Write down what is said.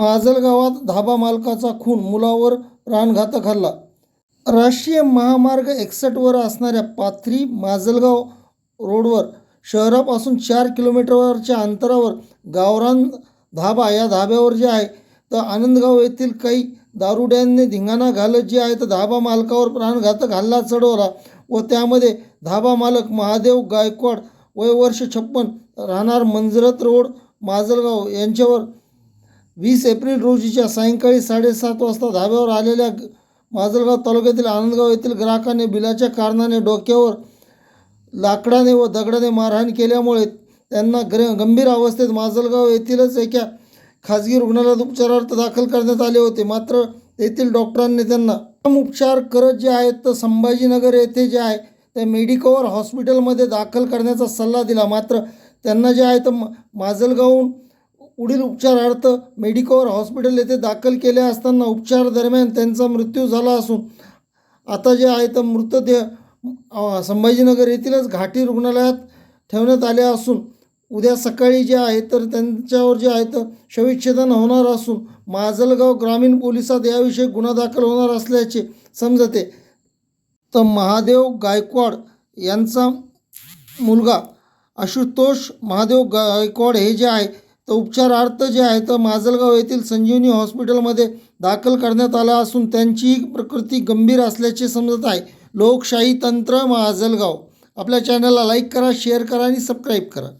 माजलगावात धाबा मालकाचा खून मुलावर प्राणघातक हल्ला. राष्ट्रीय महामार्ग एकसष्टवर असणाऱ्या पाथरी माजलगाव रोडवर शहरापासून चार किलोमीटरवरच्या अंतरावर गावरान धाबा या धाब्यावर जे आहे तर आनंदगाव येथील काही दारुड्यांनी धिंगाणा घालत जे आहे तर धाबा मालकावर प्राणघातक हल्ला चढवला व त्यामध्ये धाबा मालक महादेव गायकवाड वय वर्ष छप्पन राहणार मंजरत रोड माजलगाव यांच्यावर वीस एप्रिल रोजीच्या सायंकाळी साडेसात वाजता धाब्यावर आलेल्या माजलगाव तालुक्यातील आनंदगाव येथील ग्राहकाने बिलाच्या कारणाने डोक्यावर लाकडाने व दगडाने मारहाण केल्यामुळे त्यांना ग्र गंभीर अवस्थेत माजलगाव येथीलच एका खाजगी रुग्णालयात उपचारार्थ दाखल करण्यात आले होते. मात्र येथील डॉक्टरांनी त्यांना उपचार करत जे आहेत तर संभाजीनगर येथे जे आहे ते मेडिकवर हॉस्पिटलमध्ये दाखल करण्याचा सल्ला दिला. मात्र त्यांना जे आहे तर माजलगावहून पुढील उपचारार्थ मेडिकोवर हॉस्पिटल येथे दाखल केले असताना उपचार दरम्यान त्यांचा मृत्यू झाला असून आता जे आहे तर मृतदेह संभाजीनगर येथीलच घाटी रुग्णालयात ठेवण्यात आले असून उद्या सकाळी जे आहे तर त्यांच्यावर जे आहे तर शवविच्छेदन होणार असून माजलगाव ग्रामीण पोलिसात याविषयी गुन्हा दाखल होणार असल्याचे समजते. तर महादेव गायकवाड यांचा मुलगा आशुतोष महादेव गायकवाड हे जे आहे तर उपचारार्थ जे आहे तर माजलगाव येथील संजीवनी हॉस्पिटलमध्ये दाखल करण्यात आला असून त्यांची प्रकृती गंभीर असल्याचे समजत आहे. लोकशाही तंत्र माजलगाव. आपल्या चॅनलला लाईक करा शेअर करा आणि सबस्क्राईब करा.